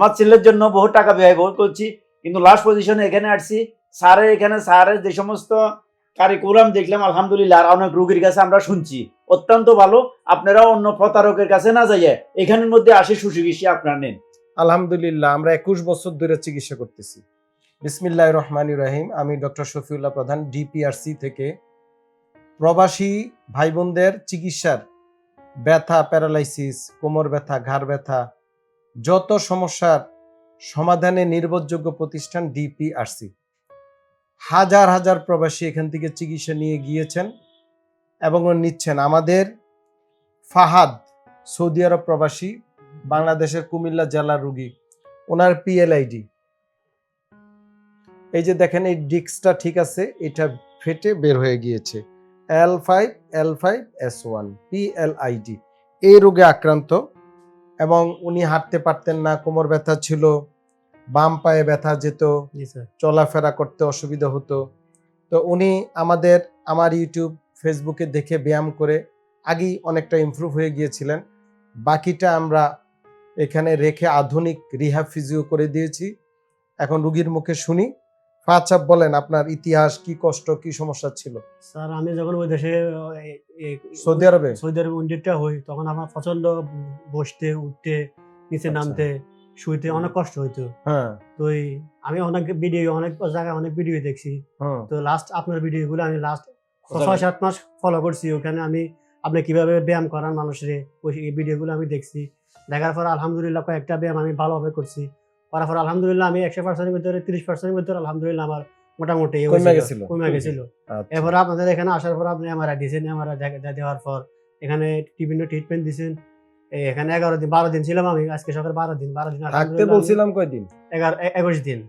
আমার ছেলের জন্য বহু টাকা ব্যয় কর- করছি, কিন্তু লাস্ট পজিশনে এখানে আসছি। স্যারের এখানে, স্যারের যে সমস্ত কারিকুলাম দেখলাম, আলহামদুলিল্লাহ, আর অনেক রুগীর কাছে আমরা শুনছি। অত্যন্ত ভালো আপনারা অন্য প্রতারকের কাছে না যাইয়ে এখানের মধ্যে আসে সুচিকিৎসা আপনারা নেন। আলহামদুলিল্লাহ, আমরা একুশ বছর ধরে চিকিৎসা করতেছি। বিসমিল্লাহ রহমান রাহিম, আমি ডক্টর শফিউল্লাহ প্রধান ডিপিআরসি থেকে। প্রবাসী ভাই বোনদের চিকিৎসার ব্যথা, প্যারালাইসিস, কোমর ব্যথা, ঘাড় ব্যথা যত সমস্যার সমাধানে নির্ভরযোগ্য প্রতিষ্ঠান ডিপিআরসি হাজার হাজার প্রবাসী এখান থেকে চিকিৎসা নিয়ে গিয়েছেন এবং নিচ্ছেন। আমাদের ফাহাদ, সৌদি আরব প্রবাসী, বাংলাদেশের কুমিল্লা জেলার রুগী, ওনার পিএলআইডি এই যে দেখেন, এই ডিস্কটা ঠিক আছে, এটা ফেটে বের হয়ে গিয়েছে। L five L five S one PLID এই রোগে আক্রান্ত এবং উনি হাঁটতে পারতেন না কোমর ব্যথা ছিল বাম পায়ে ব্যথা যেত চলাফেরা করতে অসুবিধা হতো। তো উনি আমাদের আমার ইউটিউব ফেসবুকে দেখে ব্যায়াম করে আগেই অনেকটা ইমপ্রুভ হয়ে গিয়েছিলেন। বাকিটা আমরা এখানে রেখে আধুনিক রিহ্যাব ফিজিও করে দিয়েছি। এখন রুগীর মুখে শুনি। ফাচাপ বলেন আপনার ইতিহাস কি কষ্ট কি সমস্যা ছিল? স্যার আমি যখন ওই দেশে সৌদি আরবে? সৌদি আরবে উন্ডিটটা হই তখন আমার প্রচণ্ড বসতে উঠতে নিচে আচ্ছা। নামতে শুইতে অনেক কষ্ট হইতো। হ্যাঁ। তো আমি অনেক ভিডিও অনেক জায়গায় অনেক ভিডিও দেখছি। তো লাস্ট আপনার ভিডিওগুলো আমি লাস্ট ছয় সাত মাস ফলো করছি। ওখানে আমি আপনি কীভাবে ব্যায়াম করান মানুষের ওই ভিডিওগুলো আমি দেখছি। দেখার পর আলহামদুলিল্লাহ কয়েকটা ব্যায়াম আমি ভালোভাবে করছি। করার পর আলহামদুলিল্লাহ আমি একশো পার্সেন্টের ভিতরে তিরিশ পার্সেন্টের ভিতরে আলহামদুলিল্লাহ আমার মোটামুটি কমে গেছিল। আচ্ছা। এরপর আপনাদের এখানে আসার পর আপনি এমআরআই দিয়েছেন এমআরআই দেওয়ার পর এখানে বিভিন্ন ট্রিটমেন্ট দিয়েছেন। এখানে এগারো দিন বারো দিন ছিলাম আমি আজকে সকাল বারো দিন বারো দিন থাকতে বলছিলাম কয়দিন এগারো একুশ দিন।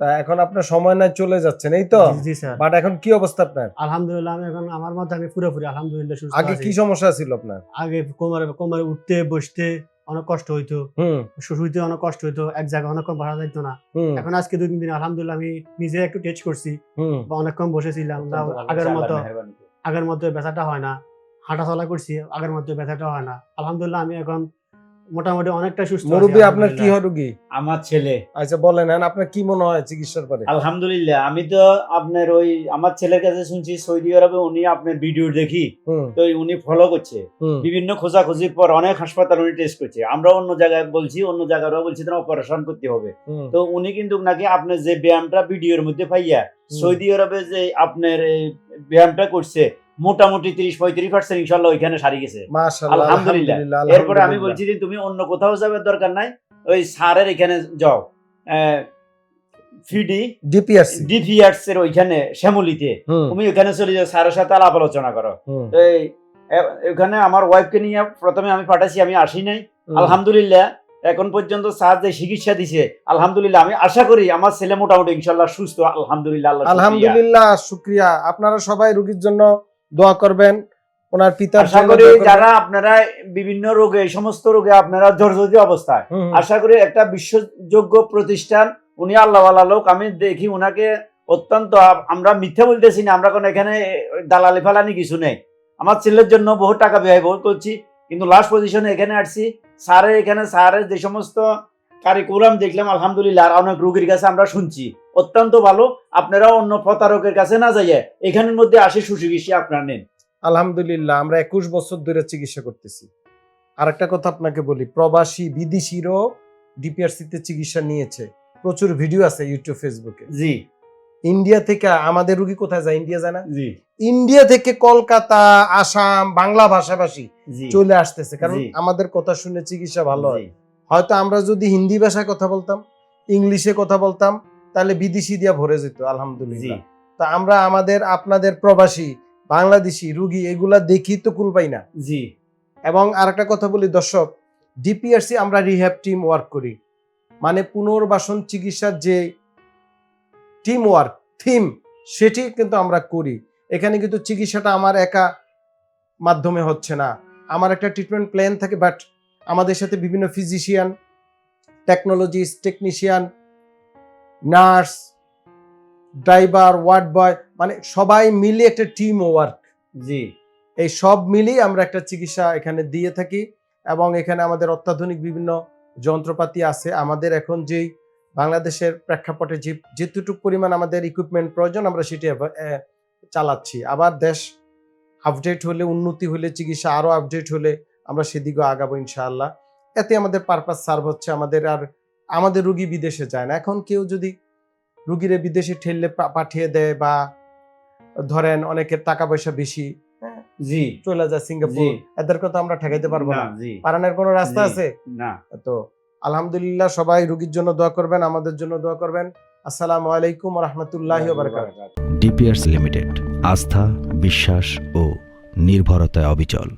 তা এখন আপনার সময় নাই চলে যাচ্ছেন এই তো? জি, জি স্যার। বাট এখন কি অবস্থা আপনার? আলহামদুলিল্লাহ আমি এখন আমার মধ্যে আমি পুরোপুরি আলহামদুলিল্লাহ সুস্থ আগে কি সমস্যা ছিল আপনার? আগে কোমরে কোমরে উঠতে বসতে অনেক কষ্ট হইতো। শুরুতে অনেক কষ্ট হইতো এক জায়গায় অনেকক্ষণ ভাড়া যাইতো না। এখন আজকে দুই তিন দিন আলহামদুলিল্লাহ আমি নিজে একটু টেস্ট করছি। হুম। বা অনেকক্ষণ বসেছিলাম না আগের মতো আগের মতো ব্যথাটা হয় না। হাঁটা চলা করছি আগের মতো ব্যথাটা হয় না। আলহামদুলিল্লাহ আমি এখন মোটামুটি অনেকটা সুস্থ মুরব্বী আপনার কি হয় রুগী? আমার ছেলে। আচ্ছা বলেন আপনার কি মনে হয় চিকিৎসার পরে? আলহামদুলিল্লাহ আমি তো আপনার ওই আমার ছেলের কাছে শুনছি সৌদি আরবে উনি আপনার ভিডিও দেখি তো উনি ফলো করছে। বিভিন্ন খোঁজাখুঁজির পর অনেক হাসপাতাল উনি টেস্ট করছে। আমরা অন্য জায়গায় বলছি অন্য জায়গায়ও বলছি তোমার অপারেশন করতে হবে। তো উনি কিন্তু নাকি আপনার যে ব্যায়ামটা ভিডিওর মধ্যে পাইয়া সৌদি আরবে যে আপনার এই ব্যায়ামটা করছে মোটামুটি তিরিশ পঁয়ত্রিশ পার্সেন্ট ইনশাল্লাহ ওইখানে সারি গেছে। আলহামদুলিল্লাহ। এরপরে আমি বলছি যে তুমি অন্য কোথাও যাবে দরকার নাই ওই স্যারের এখানে যাও। ফিডি ডিপিআরসি। ডিভিআরস এর ওইখানে শ্যামলিতে। তুমি চলে যাও স্যারের সাথে আলাপ আলোচনা করো। এই ওখানে আমার ওয়াইফকে নিয়ে প্রথমে আমি পাঠাইছি আমি আসি নাই। আলহামদুলিল্লাহ এখন পর্যন্ত স্যার যে চিকিৎসা দিছে আলহামদুলিল্লাহ আমি আশা করি আমার ছেলে মোটামুটি ইনশাল্লাহ সুস্থ আলহামদুলিল্লাহ। আলহামদুলিল্লাহ শুক্রিয়া। আপনারা সবাই রোগীর জন্য দোয়া করবেন। ওনার পিতার আশা করি যারা আপনারা বিভিন্ন রোগে এই সমস্ত রোগে আপনারা জর্জরিত অবস্থায়। আশা করি একটা বিশ্বযোগ্য প্রতিষ্ঠান উনি আল্লাহ লোক আমি দেখি উনাকে অত্যন্ত আমরা মিথ্যা বলতেছি না আমরা কোনো এখানে দালালি ফালানি কিছু নেই। আমার ছেলের জন্য বহু টাকা ব্যয় কর- করছি কিন্তু লাস্ট পজিশনে এখানে আসছি। স্যারের এখানে স্যারের যে সমস্ত কারিকুলাম দেখলাম আলহামদুলিল্লাহ আর অনেক রুগীর কাছে আমরা শুনছি। অত্যন্ত ভালো। আপনারা অন্য প্রতারকের কাছে না যাইয়ে এখানের মধ্যে আসে সুচিকিৎসা আপনারা নেন। আলহামদুলিল্লাহ আমরা একুশ বছর ধরে চিকিৎসা করতেছি। আর একটা কথা আপনাকে বলি প্রবাসী বিদেশিরও ডিপিআরসিতে চিকিৎসা নিয়েছে। প্রচুর ভিডিও আছে ইউটিউব ফেসবুকে। জি। ইন্ডিয়া থেকে আমাদের রুগী কোথায় যায় ইন্ডিয়া যায় না? জি। ইন্ডিয়া থেকে কলকাতা আসাম বাংলা ভাষাভাষী চলে আসতেছে। কারণ আমাদের কথা শুনে চিকিৎসা ভালো হয়। হয়তো আমরা যদি হিন্দি ভাষায় কথা বলতাম ইংলিশে কথা বলতাম তাহলে বিদেশি দিয়া ভরে যেত আলহামদুলিল্লাহ। তা আমরা আমাদের আপনাদের প্রবাসী বাংলাদেশি রুগী এগুলা দেখি তো কুল পাই না। জি। এবং আরেকটা কথা বলি দর্শক ডিপিআরসি আমরা রিহ্যাব টিম ওয়ার্ক করি। মানে পুনর্বাসন চিকিৎসার যে টিম ওয়ার্ক থিম সেটি কিন্তু আমরা করি। এখানে কিন্তু চিকিৎসাটা আমার একা মাধ্যমে হচ্ছে না। আমার একটা ট্রিটমেন্ট প্ল্যান থাকে বাট আমাদের সাথে বিভিন্ন physician technologist technician nurse driver ward boy মানে সবাই মিলে একটা টিম ওয়ার্ক জি। এই সব মিলিয়ে আমরা একটা চিকিৎসা এখানে দিয়ে থাকি এবং এখানে আমাদের অত্যাধুনিক বিভিন্ন যন্ত্রপাতি আছে। আমাদের এখন যেই বাংলাদেশের প্রেক্ষাপটে যে যেটুকু পরিমাণ আমাদের ইকুইপমেন্ট প্রয়োজন আমরা সেটি চালাচ্ছি। আবার দেশ আপডেট হলে উন্নতি হলে চিকিৎসা আরও আপডেট হলে আমরা সেদিকেও আগাবো ইনশাআল্লাহ। এতে আমাদের পারপাস সার্ভ হচ্ছে। আমাদের আর আমাদের রুগী বিদেশে যায় না। এখন কেউ যদি রুগীরে বিদেশে ঠেললে পাঠিয়ে দেয় বা ধরেন অনেকের টাকা পয়সা বেশি হ্যাঁ, জি। চলে যায় সিঙ্গাপুর এদের কথা আমরা ঠেকাইতে পারব না। না পারানোর কোনো রাস্তা আছে? না। তো আলহামদুলিল্লাহ সবাই রুগীর জন্য দোয়া করবেন আমাদের জন্য দোয়া করবেন। আসসালামু আলাইকুম রহমতুল্লাহ ডিপিআরস লিমিটেড আস্থা বিশ্বাস ও নির্ভরতায় অবিচল।